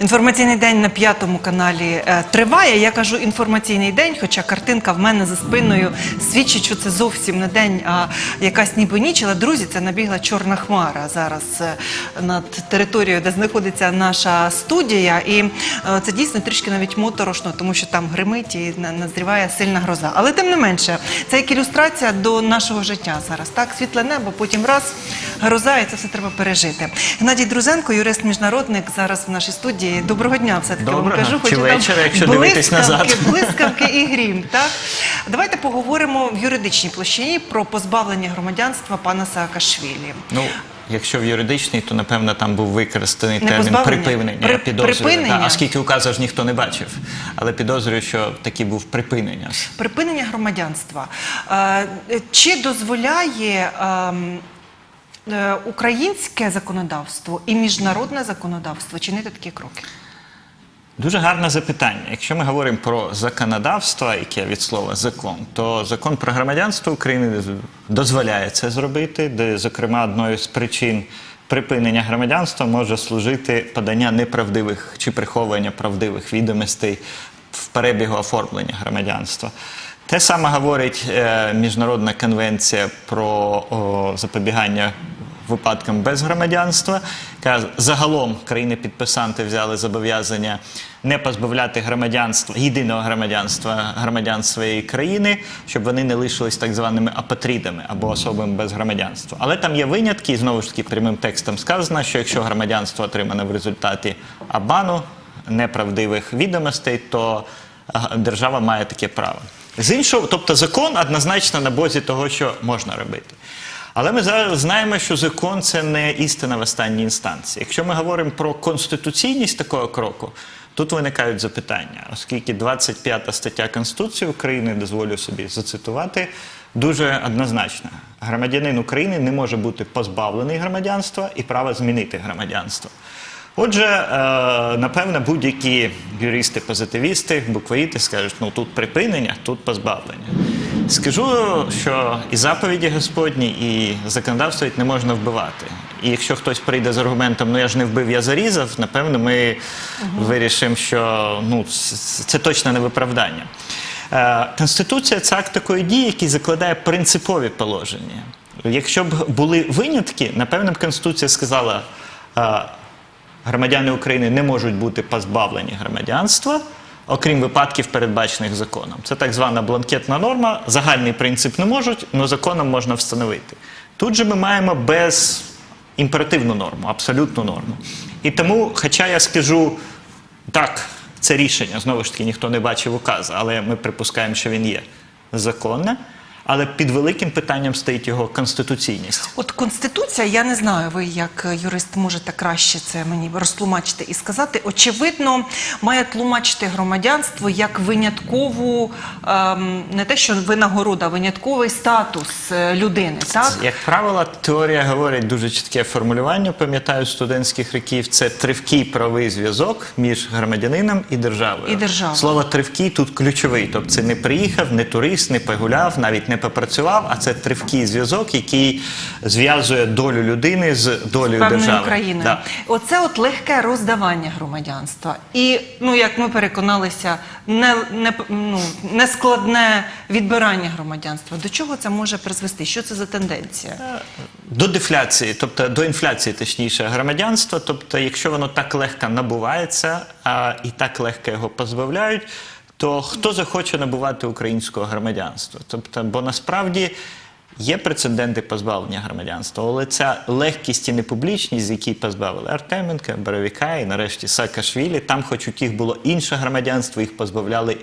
Інформаційний день на п'ятому каналі е, триває. Я кажу інформаційний день, хоча картинка в мене за спиною свідчить, що це зовсім не день, а якась ніби ніч. Але друзі, це набігла чорна хмара зараз е, над територією, де знаходиться наша студія. І е, це дійсно трішки навіть моторошно, тому що там гримить і на- назріває сильна гроза. Але тим не менше, це як ілюстрація до нашого життя зараз. Так, світле небо, потім раз гроза, і це все треба пережити. Геннадій Друзенко, юрист міжнародник, зараз в нашій студії. Доброго дня, все таки вам кажу. Чи вечора, якщо дивитись назад. блискавки і грім. Так давайте поговоримо в юридичній площині про позбавлення громадянства пана Саакашвілі. Ну, якщо в юридичній, то напевно там був використаний Не термін припинення. При- підозрюю. Да, оскільки указу ж ніхто не бачив. Але підозрюю, що такий був припинення. Припинення громадянства. Е, Чи дозволяє ем, українське законодавство і міжнародне законодавство чинити такі кроки? Дуже гарне запитання. Якщо ми говоримо про законодавство, яке від слова закон, то закон про громадянство України дозволяє це зробити, де, зокрема, одною з причин припинення громадянства може служити подання неправдивих чи приховування правдивих відомостей в перебігу оформлення громадянства. Те саме говорить е, Міжнародна конвенція про запобігання випадкам без громадянства. Загалом країни-підписанти взяли зобов'язання не позбавляти громадянства, єдиного громадянства громадян своєї країни, щоб вони не лишились так званими апатрідами або особами без громадянства. Але там є винятки, і знову ж таки прямим текстом сказано, що якщо громадянство отримане в результаті обману, неправдивих відомостей, то держава має таке право. З іншого, тобто закон однозначно на бозі того, що можна робити. Але ми зараз знаємо, що закон це не істина в останній інстанції. Якщо ми говоримо про конституційність такого кроку, тут виникають запитання, оскільки 25 стаття Конституції України, дозволю собі зацитувати, дуже однозначна. Громадянин України не може бути позбавлений громадянства і права змінити громадянство. Отже, е, напевно, будь-які юристи-позитивісти, буквоїти скажуть, ну тут припинення, тут позбавлення. Скажу, що і заповіді Господні, і законодавство не можна вбивати. І якщо хтось прийде з аргументом, ну я ж не вбив, я зарізав, напевно, ми вирішимо, що ну, це, точно не виправдання. Е, Конституція це акт такої дії, який закладає принципові положення. Якщо б були винятки, напевно б Конституція сказала. Громадяни України не можуть бути позбавлені громадянства, окрім випадків, передбачених законом. Це так звана бланкетна норма. Загальний принцип не можуть, але законом можна встановити. Тут же ми маємо без імперативну норму, абсолютну норму. І тому, хоча я скажу так, це рішення, знову ж таки, ніхто не бачив указу, але ми припускаємо, що він є законне. Але під великим питанням стоїть його конституційність. От конституція, я не знаю, ви як юрист можете краще це мені розтлумачити і сказати. Очевидно, має тлумачити громадянство як виняткову, ем, не те, що винагорода, а винятковий статус е, людини. Так Як правило, теорія говорить дуже чітке формулювання, пам'ятаю студентських років. Це тривкий правовий зв'язок між громадянином і державою. І державою. Слово тривкий тут ключовий. Тобто це не приїхав, не турист, не погуляв, навіть не попрацював, а це тривкий зв'язок, який зв'язує долю людини з долею певною держави. країною. Да. Оце от легке роздавання громадянства. І, ну, як ми переконалися, не, не, ну, нескладне відбирання громадянства. До чого це може призвести? Що це за тенденція? До дефляції, тобто до інфляції, точніше, громадянства. Тобто, якщо воно так легко набувається а, і так легко його позбавляють, то хто захоче набувати українського громадянства? Тобто, бо насправді. Є прецеденти позбавлення громадянства, але ця легкість і непублічність, з якій позбавили Артеменка, Боровіка і нарешті Саакашвілі, там, хоч у тих було інше громадянство, їх позбавляли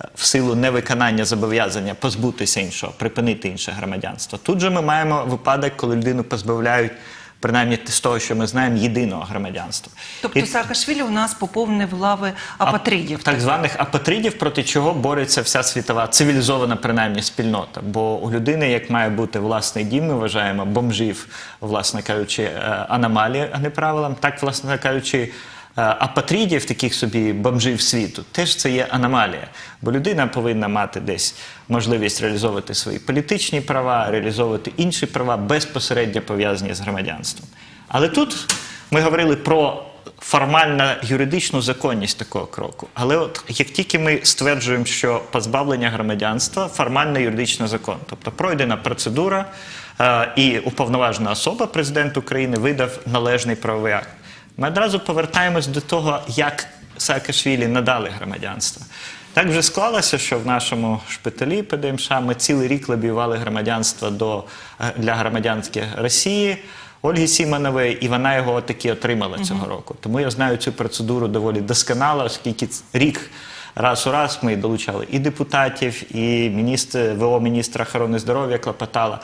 е, в силу невиконання зобов'язання позбутися іншого, припинити інше громадянство. Тут же ми маємо випадок, коли людину позбавляють, принаймні з того, що ми знаємо, єдиного громадянства. Тобто І- Саакашвілі у нас поповнив лави апатридів. так званих апатридів, проти чого бореться вся світова цивілізована, принаймні, спільнота. Бо у людини, як має бути власний дім, ми вважаємо бомжів, власне кажучи, е, аномалії, а не правилам. Так, власне кажучи, е, апатридів, таких собі бомжів світу, теж це є аномалія. Бо людина повинна мати десь можливість реалізовувати свої політичні права, реалізовувати інші права безпосередньо пов'язані з громадянством. Але тут ми говорили про формальна юридичну законність такого кроку. Але от як тільки ми стверджуємо, що позбавлення громадянства формально юридичний закон, тобто пройдена процедура, е, і уповноважена особа, президент України, видав належний правовий акт. Ми одразу повертаємось до того, як Саакашвілі надали громадянство. Так вже склалося, що в нашому шпиталі ПДМШ ми цілий рік лобіювали громадянство до, для громадянських Росії. Ольги Сімонової, і вона його таки отримала цього року. Тому я знаю цю процедуру доволі досконало, оскільки рік раз у раз ми долучали і депутатів, і міністр, ВО міністра охорони здоров'я клопотала.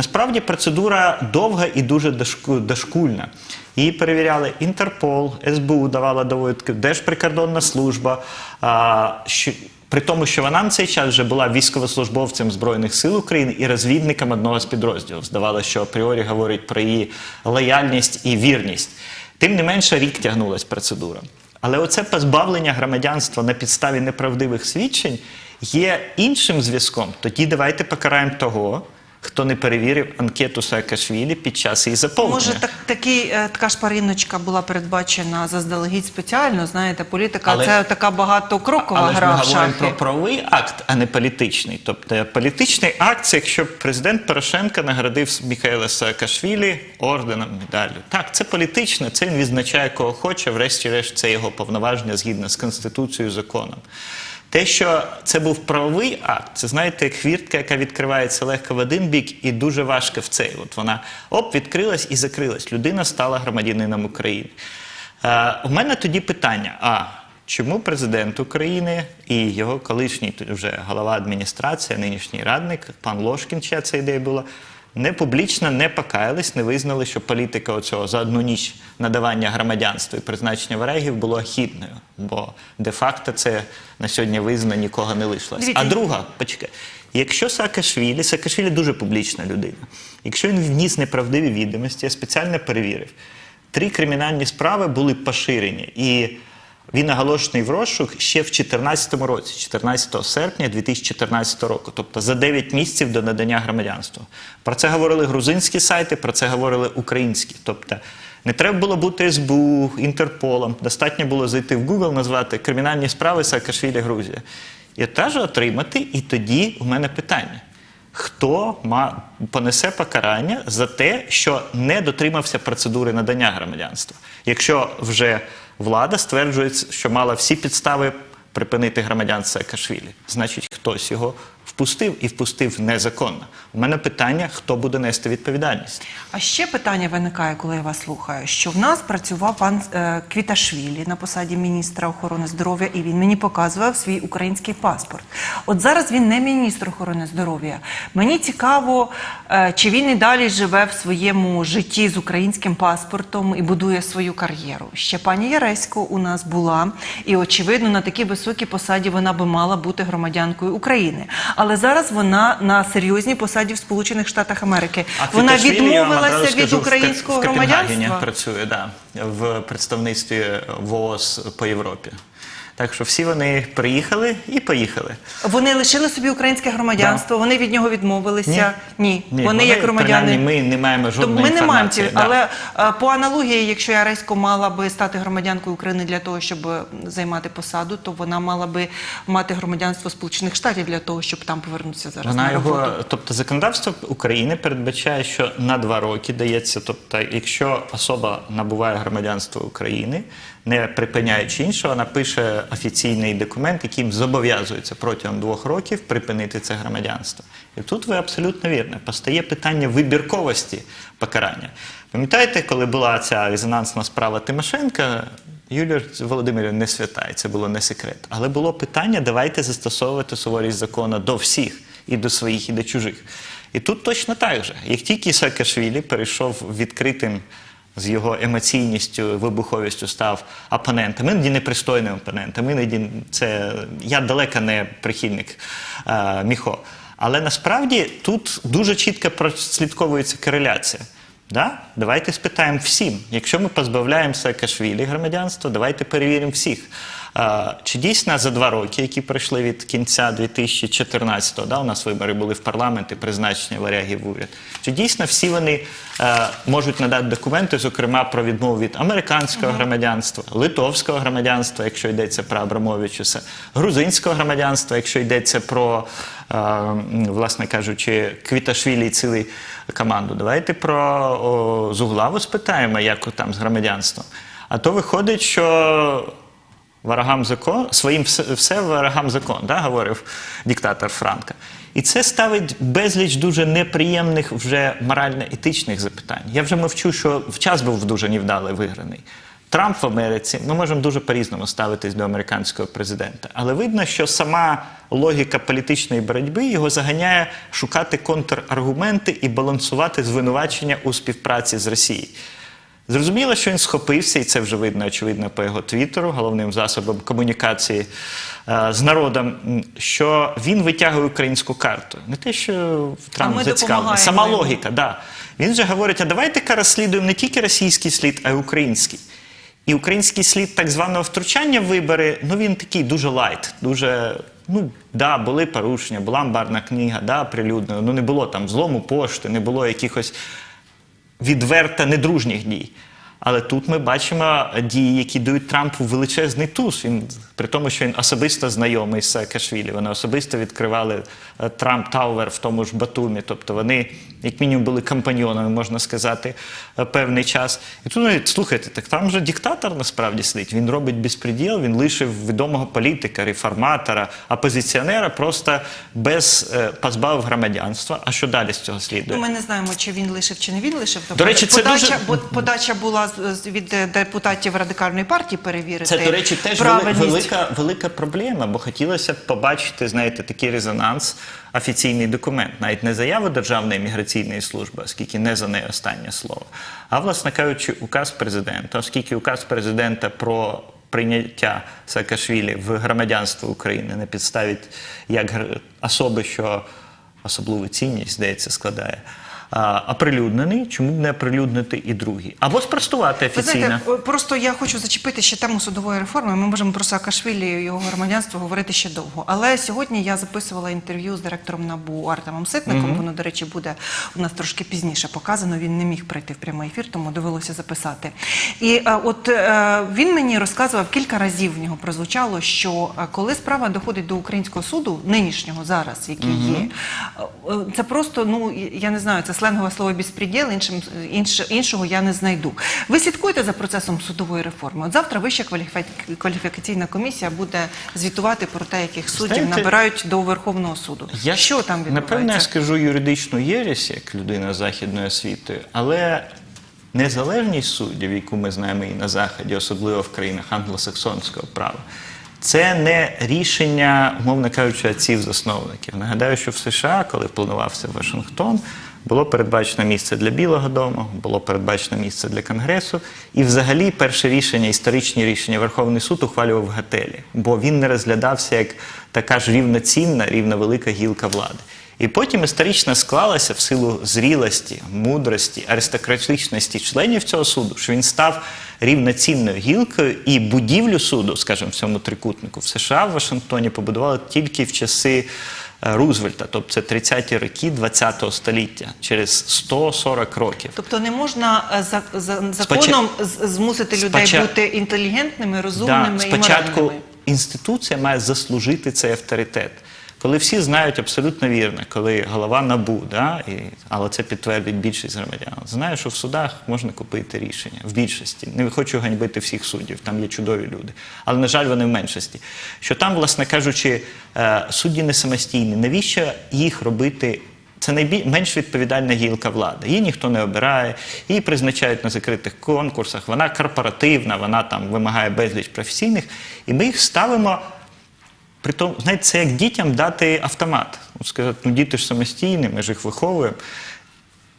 Насправді процедура довга і дуже дошкульна. Її перевіряли Інтерпол, СБУ давала довідки, Держприкордонна служба. А, що, при тому, що вона на цей час вже була військовослужбовцем Збройних сил України і розвідником одного з підрозділів. Здавалося, що апріорі говорить про її лояльність і вірність. Тим не менше, рік тягнулася процедура. Але оце позбавлення громадянства на підставі неправдивих свідчень є іншим зв'язком. Тоді давайте покараємо того, хто не перевірив анкету Саакашвілі під час її заповнення. Може, так, такий, е, така шпариночка була передбачена заздалегідь спеціально. Знаєте, політика Але- це така багатокрокова Але гра ми в говоримо про правовий акт, а не політичний. Тобто політичний акт це якщо президент Порошенко наградив Михайла Саакашвілі орденом медаллю. Так, це політичне, це він відзначає кого хоче, врешті-решт це його повноваження згідно з Конституцією законом. Те, що це був правовий акт, це знаєте, хвіртка, яка відкривається легко в один бік і дуже важко в цей. От вона оп, відкрилась і закрилась. Людина стала громадянином України. Е, у мене тоді питання: а чому президент України і його колишній вже голова адміністрації, нинішній радник, пан Лошкін, чия ця ідея була, не публічно не покаялись, не визнали, що політика оцього за одну ніч надавання громадянства і призначення варегів була хідною, бо де-факто це на сьогодні визнано нікого не лишилось. А друга, почекай. Якщо Саакашвілі, Саакашвілі дуже публічна людина, якщо він вніс неправдиві відомості, я спеціально перевірив, три кримінальні справи були поширені, і він оголошений в розшук ще в 2014 році, 14 серпня 2014 року, тобто за 9 місяців до надання громадянства. Про це говорили грузинські сайти, про це говорили українські. Тобто не треба було бути СБУ, Інтерполом, достатньо було зайти в Google, назвати кримінальні справи Саакашвілі Грузія. І теж отримати, і тоді у мене питання. Хто ма, понесе покарання за те, що не дотримався процедури надання громадянства? Якщо вже влада стверджує, що мала всі підстави припинити громадянство Саакашвілі, значить хтось його впустив і впустив незаконно. У мене питання, хто буде нести відповідальність? А ще питання виникає, коли я вас слухаю, що в нас працював пан е, Квіташвілі на посаді міністра охорони здоров'я, і він мені показував свій український паспорт. От зараз він не міністр охорони здоров'я. Мені цікаво, е, чи він і далі живе в своєму житті з українським паспортом і будує свою кар'єру. Ще пані Яресько у нас була, і очевидно, на такій високій посаді вона би мала бути громадянкою України. Але зараз вона на серйозній посаді в Сполучених Штатах Америки. вона відмовилася від скажу, українського в Копенгагені громадянства. працює, да, в представництві ВООЗ по Європі. Так що всі вони приїхали і поїхали. Вони лишили собі українське громадянство, вони від нього відмовилися. Ні, Ні, вони, як громадяни. принаймні, ми не маємо Тобто жодної ми не маємо ці, да. але е, по аналогії, якщо Яресько мала би стати громадянкою України для того, щоб е, займати посаду, то вона мала би мати громадянство Сполучених Штатів для того, щоб там повернутися зараз Вона на роботу. його, тобто законодавство України передбачає, що на два роки дається. Тобто, якщо особа набуває громадянство України, не припиняючи іншого, вона пише офіційний документ, яким зобов'язується протягом двох років припинити це громадянство. І тут ви абсолютно вірно. Постає питання вибірковості покарання. Пам'ятаєте, коли була ця резонансна справа Тимошенка? Юлія Володимирівна не свята, це було не секрет. Але було питання: давайте застосовувати суворість закону до всіх, і до своїх, і до чужих. І тут точно так же. Як тільки Саакашвілі перейшов відкритим з його емоційністю, вибуховістю став опонентом, іноді непристойним опонентом, іноді це я далеко не прихильник е, Міхо. Але насправді тут дуже чітко прослідковується кореляція. Да? Давайте спитаємо всім. Якщо ми позбавляємося Кашвілі громадянства, давайте перевіримо всіх. Чи дійсно за два роки, які пройшли від кінця 2014-го, да, у нас вибори були в парламент і призначення варягів в уряд, чи дійсно всі вони е, можуть надати документи, зокрема про відмову від американського громадянства, литовського громадянства, якщо йдеться про Абрамовичуса, грузинського громадянства, якщо йдеться про, е, власне кажучи, Квіташвілі і цілу команду. Давайте про Зуглаву спитаємо, як там з громадянством. А то виходить, що ворогам закон, своїм все, все ворогам закон, да, говорив диктатор Франка. І це ставить безліч дуже неприємних вже морально-етичних запитань. Я вже мовчу, що в час був дуже невдалий виграний. Трамп в Америці, ми можемо дуже по-різному ставитись до американського президента. Але видно, що сама логіка політичної боротьби його заганяє шукати контраргументи і балансувати звинувачення у співпраці з Росією. Зрозуміло, що він схопився, і це вже видно, очевидно, по його твіттеру, головним засобом комунікації е, з народом, що він витягує українську карту. Не те, що Трамп зацікавлений, сама йому. логіка. Да. Він же говорить: а давайте-ка розслідуємо не тільки російський слід, а й український. І український слід так званого втручання в вибори, ну він такий дуже лайт, дуже. Ну, да, були порушення, була амбарна книга, да, прилюдною. Ну не було там злому пошти, не було якихось відверто недружніх дій. Але тут ми бачимо дії, які дають Трампу величезний туз. Він при тому, що він особисто знайомий з Саакашвілі. Вони особисто відкривали е, Трамп Тауер в тому ж Батумі. Тобто вони, як мінімум, були компаньйонами, можна сказати, е, певний час. І тут навіть, слухайте, так там же диктатор насправді сидить. Він робить безпреділ, він лишив відомого політика, реформатора, опозиціонера, просто без е, позбавив громадянства. А що далі з цього слідує? Ну, ми не знаємо, чи він лишив, чи не він лишив. Тобто До речі, це подача, дуже- бо подача була від депутатів радикальної партії перевірити. Це, до речі, теж правильність. велика, велика проблема, бо хотілося б побачити, знаєте, такий резонанс, офіційний документ, навіть не заяву Державної міграційної служби, оскільки не за нею останнє слово, а, власне кажучи, указ президента, оскільки указ президента про прийняття Саакашвілі в громадянство України на підставі як особи, що особливу цінність, здається, складає. А, Оприлюднений, чому б не оприлюднити і другий? Або спростувати Ви офіційно. знаєте, просто я хочу зачепити ще тему судової реформи. Ми можемо про Саакашвілі і його громадянство говорити ще довго. Але сьогодні я записувала інтерв'ю з директором НАБУ Артемом Ситником. Воно, до речі, буде у нас трошки пізніше показано. Він не міг прийти в прямий ефір, тому довелося записати. І е, от е, він мені розказував кілька разів в нього прозвучало, що е, коли справа доходить до українського суду, нинішнього зараз, який є, е, е, це просто ну я не знаю, це сленгове слово безпреділ, іншим інш, іншого я не знайду. Ви слідкуєте за процесом судової реформи? От завтра вища кваліфі- кваліфікаційна комісія буде звітувати про те, яких суддів Знаєте, набирають до Верховного суду. Я що там відбувається? Напевно, я скажу юридичну єресь, як людина західної освіти, але незалежність суддів, яку ми знаємо і на Заході, особливо в країнах англосаксонського права, це не рішення, умовно кажучи, отців засновників. Нагадаю, що в США, коли планувався Вашингтон, було передбачено місце для Білого Дому, було передбачено місце для Конгресу, і взагалі перше рішення, історичні рішення Верховний суд ухвалював готелі, бо він не розглядався як така ж рівноцінна, рівновелика гілка влади. І потім історично склалося в силу зрілості, мудрості, аристократичності членів цього суду, що він став рівноцінною гілкою, і будівлю суду, скажімо, в цьому трикутнику в США в Вашингтоні побудували тільки в часи Рузвельта, тобто це 30-ті роки 20-го століття, через 140 років. Тобто не можна е, за, за законом Спочат... змусити людей Спочат... бути інтелігентними, розумними Да, і спочатку моральними. інституція має заслужити цей авторитет. Коли всі знають абсолютно вірно, коли голова набу, да, і, але це підтвердить більшість громадян, знає, що в судах можна купити рішення в більшості. Не хочу ганьбити всіх суддів, там є чудові люди. Але, на жаль, вони в меншості. Що там, власне кажучи, е, судді не самостійні. Навіщо їх робити? Це найменш відповідальна гілка влади. Її ніхто не обирає, її призначають на закритих конкурсах. Вона корпоративна, вона там вимагає безліч професійних, і ми їх ставимо. Притом, знаєте, це як дітям дати автомат. От Сказати, ну діти ж самостійні, ми ж їх виховуємо.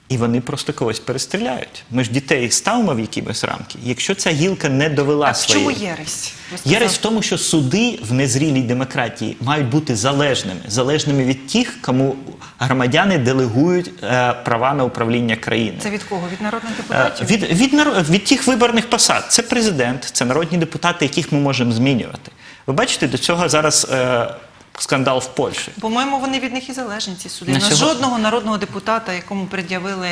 І вони просто когось перестріляють. Ми ж дітей ставимо в якісь рамки. Якщо ця гілка не довела А в чому єресь? Єресь в тому, що суди в незрілій демократії мають бути залежними, залежними від тих, кому громадяни делегують е, права на управління країною. Це від кого? Від народних Е, депутатів? Від, від, від тих виборних посад. Це президент, це народні депутати, яких ми можемо змінювати. Ви бачите, до цього зараз е, скандал в Польщі. По-моєму, вони від них і залежні ці суди. На На сьогодні- жодного народного депутата, якому пред'явили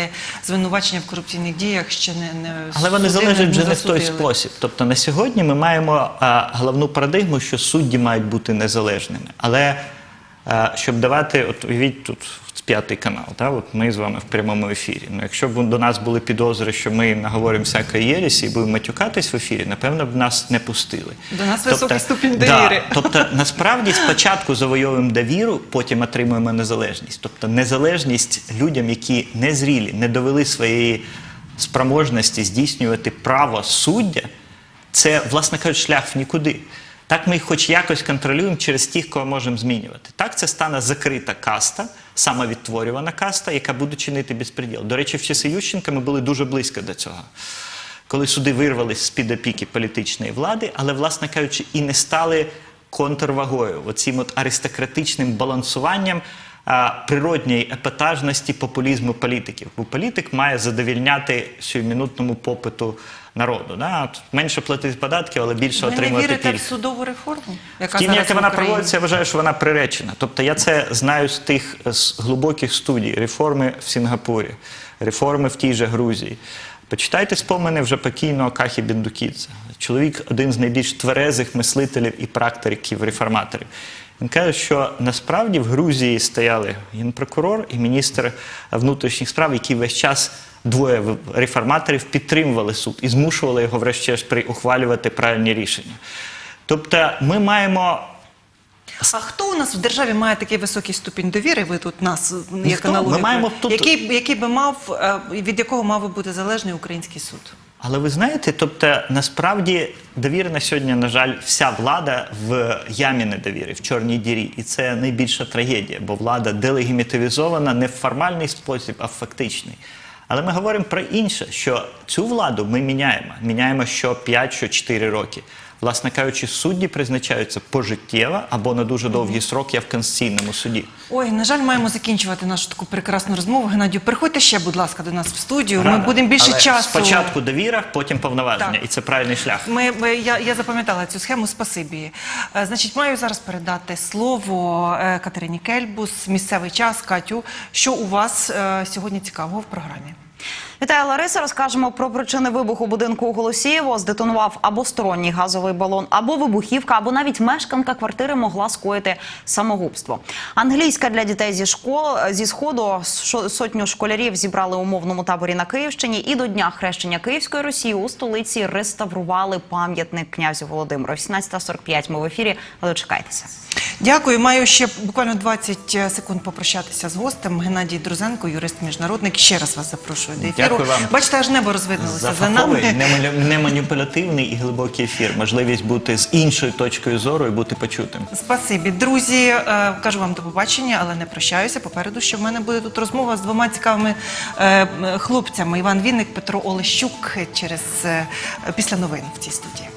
звинувачення в корупційних діях, ще не, не Але вони судили, залежать вже не в той засудили. спосіб. Тобто на сьогодні ми маємо а, головну парадигму, що судді мають бути незалежними. Але щоб давати, от уявіть тут п'ятий канал, та, от ми з вами в прямому ефірі. Ну, якщо б до нас були підозри, що ми наговоримо всякої єресі і будемо матюкатись в ефірі, напевно б нас не пустили. До нас високий ступінь да, довіри. Тобто, насправді спочатку завойовуємо довіру, потім отримуємо незалежність. Тобто незалежність людям, які не зрілі, не довели своєї спроможності здійснювати право суддя, це, власне кажучи, шлях в нікуди. Так ми їх хоч якось контролюємо через тих, кого можемо змінювати. Так це стане закрита каста, самовідтворювана каста, яка буде чинити безпреділ. До речі, в часи Ющенка ми були дуже близько до цього. Коли суди вирвались з-під опіки політичної влади, але, власне кажучи, і не стали контрвагою, оцим от аристократичним балансуванням а, природньої епатажності популізму політиків. Бо політик має задовільняти сьомінутному попиту народу. Да? Менше платити податки, але більше Ви не вірите в судову реформу, яка Втім, як вона проводиться, я вважаю, що вона приречена. Тобто я це знаю з тих з глибоких студій, реформи в Сінгапурі, реформи в тій же Грузії. Почитайте спомини вже покійного Кахі Біндукідзе. Чоловік один з найбільш тверезих мислителів і практиків реформаторів. Він каже, що насправді в Грузії стояли генпрокурор і міністр внутрішніх справ, які весь час двоє реформаторів підтримували суд і змушували його, врешті-решт, ухвалювати правильні рішення. Тобто ми маємо А хто у нас в державі має такий високий ступінь довіри? Ви тут нас як аналогію. Тут- який, який би мав е, від якого мав би бути залежний український суд? Але ви знаєте, тобто насправді довіра на сьогодні, на жаль, вся влада в ямі недовіри, в чорній дірі. І це найбільша трагедія, бо влада делегімітивізована не в формальний спосіб, а в фактичний. Але ми говоримо про інше, що цю владу ми міняємо. Міняємо що 5, що 4 роки. Власне кажучи, судді призначаються пожиттєво або на дуже довгі сроки в Конституційному суді. Ой, на жаль, маємо закінчувати нашу таку прекрасну розмову. Геннадію, приходьте ще, будь ласка, до нас в студію. Ми будемо більше Але часу. Спочатку довіра, потім повноваження. Так. І це правильний шлях. Ми, ми- я, я запам'ятала цю схему. Спасибі. Е, значить, маю зараз передати слово е, Катерині Кельбус, місцевий час. Катю, що у вас е, сьогодні цікавого в програмі? Вітаю, Лариса. Розкажемо про причини вибуху будинку у Голосієво. Здетонував або сторонній газовий балон, або вибухівка, або навіть мешканка квартири могла скоїти самогубство. Англійська для дітей зі школ зі сходу сотню школярів зібрали у мовному таборі на Київщині. І до дня хрещення Київської Росії у столиці реставрували пам'ятник князю Володимиру. 18.45 Ми в ефірі. Дочекайтеся. Дякую. Маю ще буквально 20 секунд попрощатися з гостем. Геннадій Друзенко, юрист-міжнародник. Ще раз вас запрошую до ефіру. Дякую вам. Бачите, аж небо розвиднулося за за нами. неманіпулятивний і глибокий ефір. Можливість бути з іншою точкою зору і бути почутим. Спасибі, друзі. е, Кажу вам до побачення, але не прощаюся. Попереду, що в мене буде тут розмова з двома цікавими е, хлопцями: Іван Вінник, Петро Олещук через е, після новин в цій студії.